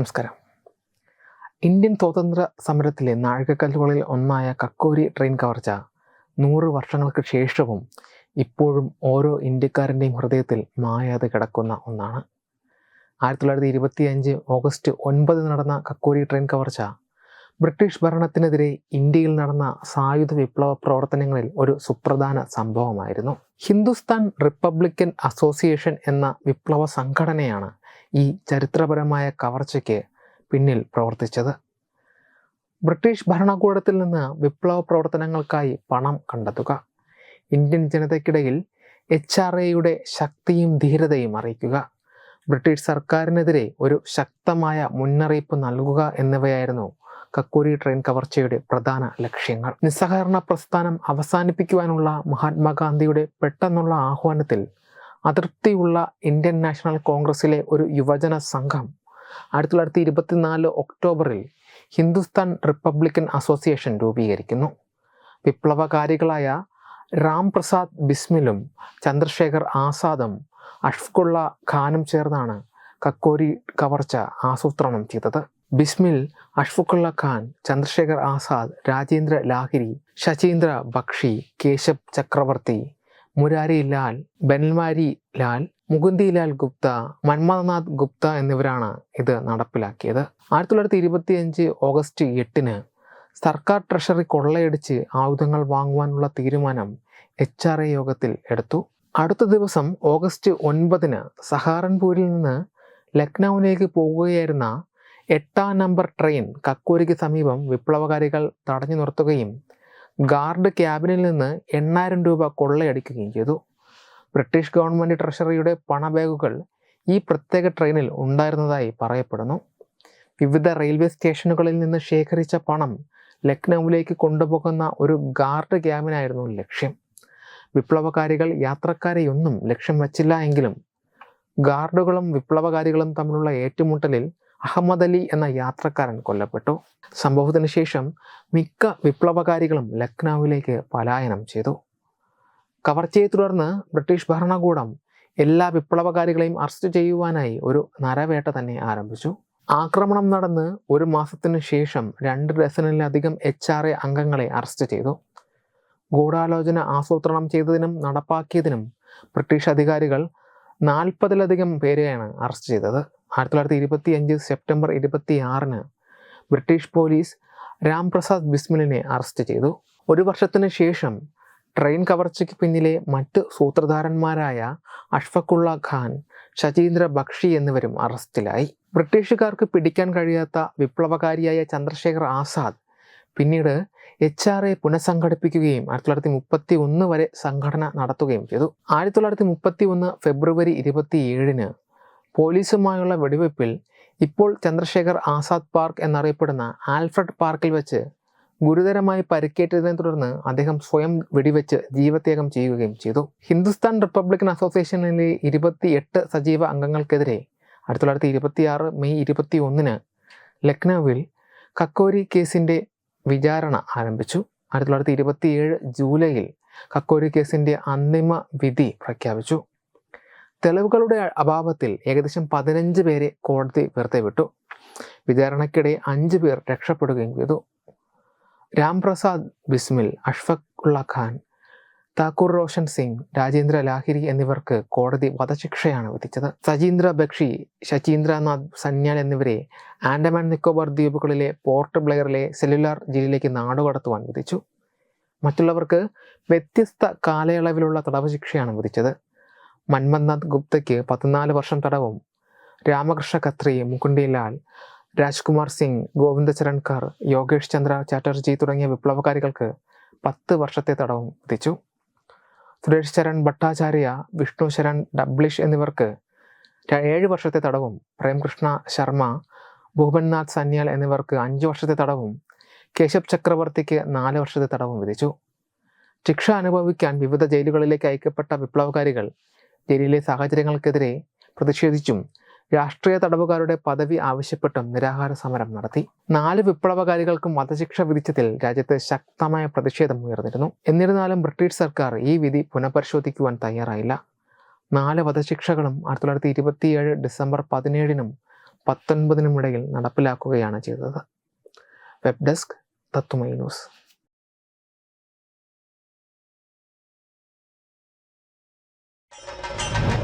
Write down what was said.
നമസ്കാരം. ഇന്ത്യൻ സ്വാതന്ത്ര്യ സമരത്തിലെ നാഴികക്കല്ലുകളിൽ ഒന്നായ കക്കോരി ട്രെയിൻ കവർച്ച നൂറ് വർഷങ്ങൾക്ക് ശേഷവും ഇപ്പോഴും ഓരോ ഇന്ത്യക്കാരന്റെയും ഹൃദയത്തിൽ മായാതെ കിടക്കുന്ന ഒന്നാണ്. ആയിരത്തി തൊള്ളായിരത്തി ഇരുപത്തി അഞ്ച് ഓഗസ്റ്റ് ഒൻപത് നടന്ന കക്കോരി ട്രെയിൻ കവർച്ച ബ്രിട്ടീഷ് ഭരണത്തിനെതിരെ ഇന്ത്യയിൽ നടന്ന സായുധ വിപ്ലവ പ്രവർത്തനങ്ങളിൽ ഒരു സുപ്രധാന സംഭവമായിരുന്നു. ഹിന്ദുസ്ഥാൻ റിപ്പബ്ലിക്കൻ അസോസിയേഷൻ എന്ന വിപ്ലവ സംഘടനയാണ് ഈ ചരിത്രപരമായ കവർച്ചയ്ക്ക് പിന്നിൽ പ്രവർത്തിച്ചത്. ബ്രിട്ടീഷ് ഭരണകൂടത്തിൽ നിന്ന് വിപ്ലവ പ്രവർത്തനങ്ങൾക്കായി പണം കണ്ടെത്തുക. ഇന്ത്യൻ ജനതയ്ക്കിടയിൽ എച്ച് ആർ എയുടെ ശക്തിയും ധീരതയും അറിയിക്കുക. ബ്രിട്ടീഷ് സർക്കാരിനെതിരെ ഒരു ശക്തമായ മുന്നറിയിപ്പ് നൽകുക എന്നിവയായിരുന്നു കക്കൂരി ട്രെയിൻ കവർച്ചയുടെ പ്രധാന ലക്ഷ്യങ്ങൾ. നിസ്സഹകരണ പ്രസ്ഥാനം അവസാനിപ്പിക്കുവാനുള്ള മഹാത്മാഗാന്ധിയുടെ പെട്ടെന്നുള്ള ആഹ്വാനത്തിൽ അതൃപ്തിയുള്ള ഇന്ത്യൻ നാഷണൽ കോൺഗ്രസ്സിലെ ഒരു യുവജന സംഘം ആയിരത്തി തൊള്ളായിരത്തി ഇരുപത്തിനാല് ഒക്ടോബറിൽ ഹിന്ദുസ്ഥാൻ റിപ്പബ്ലിക്കൻ അസോസിയേഷൻ രൂപീകരിക്കുന്നു. വിപ്ലവകാരികളായ രാം പ്രസാദ് ബിസ്മിലും ചന്ദ്രശേഖർ ആസാദും അഷ്ഫുള്ള ഖാനും ചേർന്നാണ് കക്കോരി കവർച്ച ആസൂത്രണം ചെയ്തത്. ബിസ്മിൽ അഷ്ഫുഖുള്ള ഖാൻ ചന്ദ്രശേഖർ ആസാദ് രാജേന്ദ്ര ലാഹിരി ശചീന്ദ്ര ബക്ഷി കേശബ് ചക്രവർത്തി മുരാരി ലാൽ ബെൻമാരി ലാൽ മുകുന്ദിലാൽ ഗുപ്ത മന്മഥനാഥ് ഗുപ്ത എന്നിവരാണ് ഇത് നടപ്പിലാക്കിയത്. ആയിരത്തി തൊള്ളായിരത്തി ഇരുപത്തി അഞ്ച് ഓഗസ്റ്റ് എട്ടിന് സർക്കാർ ട്രഷറി കൊള്ളയടിച്ച് ആയുധങ്ങൾ വാങ്ങുവാനുള്ള തീരുമാനം എച്ച് ആർ എ യോഗത്തിൽ എടുത്തു. അടുത്ത ദിവസം ഓഗസ്റ്റ് ഒൻപതിന് സഹാറൻപൂരിൽ നിന്ന് ലക്നൌവിലേക്ക് പോകുകയായിരുന്ന എട്ടാം നമ്പർ ട്രെയിൻ കക്കൂരിക്ക് സമീപം വിപ്ലവകാരികൾ തടഞ്ഞു നിർത്തുകയും ഗാർഡ് ക്യാബിനിൽ നിന്ന് എണ്ണായിരം രൂപ കൊള്ളയടിക്കുകയും ചെയ്തു. ബ്രിട്ടീഷ് ഗവൺമെന്റ് ട്രഷറിയുടെ പണബാഗുകൾ ഈ പ്രത്യേക ട്രെയിനിൽ ഉണ്ടായിരുന്നതായി പറയപ്പെടുന്നു. വിവിധ റെയിൽവേ സ്റ്റേഷനുകളിൽ നിന്ന് ശേഖരിച്ച പണം ലക്നൌവിലേക്ക് കൊണ്ടുപോകുന്ന ഒരു ഗാർഡ് ക്യാബിനായിരുന്നു ലക്ഷ്യം. വിപ്ലവകാരികൾ യാത്രക്കാരെയൊന്നും ലക്ഷ്യം വച്ചില്ല എങ്കിലും ഗാർഡുകളും വിപ്ലവകാരികളും തമ്മിലുള്ള ഏറ്റുമുട്ടലിൽ അഹമ്മദ് അലി എന്ന യാത്രക്കാരൻ കൊല്ലപ്പെട്ടു. സംഭവത്തിന് ശേഷം മിക്ക വിപ്ലവകാരികളും ലക്നൌവിലേക്ക് പലായനം ചെയ്തു. കവർച്ചയെ തുടർന്ന് ബ്രിട്ടീഷ് ഭരണകൂടം എല്ലാ വിപ്ലവകാരികളെയും അറസ്റ്റ് ചെയ്യുവാനായി ഒരു നരവേട്ട തന്നെ ആരംഭിച്ചു. ആക്രമണം നടന്ന് ഒരു മാസത്തിന് ശേഷം രണ്ട് ഡസനിലധികം എച്ച് ആർ എ അംഗങ്ങളെ അറസ്റ്റ് ചെയ്തു. ഗൂഢാലോചന ആസൂത്രണം ചെയ്തതിനും നടപ്പാക്കിയതിനും ബ്രിട്ടീഷ് അധികാരികൾ നാൽപ്പതിലധികം പേരെയാണ് അറസ്റ്റ് ചെയ്തത്. ആയിരത്തി തൊള്ളായിരത്തി ഇരുപത്തി അഞ്ച് സെപ്റ്റംബർ ഇരുപത്തി ആറിന് ബ്രിട്ടീഷ് പോലീസ് രാംപ്രസാദ് ബിസ്മിലിനെ അറസ്റ്റ് ചെയ്തു. ഒരു വർഷത്തിന് ശേഷം ട്രെയിൻ കവർച്ചയ്ക്ക് പിന്നിലെ മറ്റ് സൂത്രധാരന്മാരായ അഷ്ഫക്കുള്ള ഖാൻ ശചീന്ദ്ര ബക്ഷി എന്നിവരും അറസ്റ്റിലായി. ബ്രിട്ടീഷുകാർക്ക് പിടിക്കാൻ കഴിയാത്ത വിപ്ലവകാരിയായ ചന്ദ്രശേഖർ ആസാദ് പിന്നീട് എച്ച് ആർ എ പുനഃസംഘടിപ്പിക്കുകയും ആയിരത്തി തൊള്ളായിരത്തി മുപ്പത്തി ഒന്ന് വരെ സംഘടന നടത്തുകയും ചെയ്തു. ആയിരത്തി തൊള്ളായിരത്തി മുപ്പത്തി ഒന്ന് ഫെബ്രുവരി ഇരുപത്തി ഏഴിന് പോലീസുമായുള്ള വെടിവെപ്പിൽ ഇപ്പോൾ ചന്ദ്രശേഖർ ആസാദ് പാർക്ക് എന്നറിയപ്പെടുന്ന ആൽഫ്രഡ് പാർക്കിൽ വെച്ച് ഗുരുതരമായി പരിക്കേറ്റതിനെ തുടർന്ന് അദ്ദേഹം സ്വയം വെടിവെച്ച് ജീവത്യാഗം ചെയ്യുകയും ചെയ്തു. ഹിന്ദുസ്ഥാൻ റിപ്പബ്ലിക്കൻ അസോസിയേഷനിലെ ഇരുപത്തിയെട്ട് സജീവ അംഗങ്ങൾക്കെതിരെ ആയിരത്തി തൊള്ളായിരത്തി ഇരുപത്തി ആറ് മെയ് ഇരുപത്തി ഒന്നിന് ലക്നൌവിൽ കക്കോരി കേസിന്റെ വിചാരണ ആരംഭിച്ചു. ആയിരത്തി തൊള്ളായിരത്തി ഇരുപത്തിയേഴ് ജൂലൈയിൽ കക്കോരി കേസിന്റെ അന്തിമ വിധി പ്രഖ്യാപിച്ചു. തെളിവുകളുടെ അഭാവത്തിൽ ഏകദേശം പതിനഞ്ച് പേരെ കോടതി വെറുതെ വിട്ടു. വിചാരണയ്ക്കിടെ അഞ്ച് പേർ രക്ഷപ്പെടുകയും ചെയ്തു. രാംപ്രസാദ് ബിസ്മിൽ അഷ്ഫഖ് ഖാൻ താക്കൂർ റോഷൻ സിംഗ് രാജേന്ദ്ര ലാഹിരി എന്നിവർക്ക് കോടതി വധശിക്ഷയാണ് വിധിച്ചത്. സജീന്ദ്ര ബക്ഷി ശചീന്ദ്രനാഥ് സന്യാൽ എന്നിവരെ ആൻഡമാൻ നിക്കോബാർ ദ്വീപുകളിലെ പോർട്ട് ബ്ലെയറിലെ സെല്ലുലാർ ജയിലിലേക്ക് നാടുകടത്തുവാൻ വിധിച്ചു. മറ്റുള്ളവർക്ക് വ്യത്യസ്ത കാലയളവിലുള്ള തടവ് ശിക്ഷയാണ് വിധിച്ചത്. മന്മഥ്നാഥ് ഗുപ്തയ്ക്ക് പതിനാല് വർഷം തടവും. രാമകൃഷ്ണ ഖത്രി മുകുണ്ടിലാൽ രാജ്കുമാർ സിംഗ് ഗോവിന്ദചരൺകർ യോഗേഷ് ചന്ദ്ര ചാറ്റർജി തുടങ്ങിയ വിപ്ലവകാരികൾക്ക് പത്ത് വർഷത്തെ തടവും വിധിച്ചു. സുരേഷ് ചരൺ ഭട്ടാചാര്യ വിഷ്ണു ശരൺ ഡബ്ലിഷ് എന്നിവർക്ക് ഏഴ് വർഷത്തെ തടവും. പ്രേംകൃഷ്ണ ശർമ്മ ഭൂപൻനാഥ് സന്യാൽ എന്നിവർക്ക് അഞ്ച് വർഷത്തെ തടവും. കേശബ് ചക്രവർത്തിക്ക് നാല് വർഷത്തെ തടവും വിധിച്ചു. ശിക്ഷ അനുഭവിക്കാൻ വിവിധ ജയിലുകളിലേക്ക് അയക്കപ്പെട്ട വിപ്ലവകാരികൾ ജയിലിലെ സാഹചര്യങ്ങൾക്കെതിരെ പ്രതിഷേധിച്ചും രാഷ്ട്രീയ തടവുകാരുടെ പദവി ആവശ്യപ്പെട്ടും നിരാഹാര സമരം നടത്തി. നാല് വിപ്ലവകാരികൾക്കും വധശിക്ഷ വിധിച്ചതിൽ രാജ്യത്ത് ശക്തമായ പ്രതിഷേധം ഉയർന്നിരുന്നു. എന്നിരുന്നാലും ബ്രിട്ടീഷ് സർക്കാർ ഈ വിധി പുനഃപരിശോധിക്കുവാൻ തയ്യാറായില്ല. നാല് വധശിക്ഷകളും ആയിരത്തി തൊള്ളായിരത്തി ഇരുപത്തിയേഴ് ഡിസംബർ പതിനേഴിനും പത്തൊൻപതിനും ഇടയിൽ നടപ്പിലാക്കുകയാണ് ചെയ്തത്. വെബ് ഡെസ്ക് തത്തുമൈ ന്യൂസ്.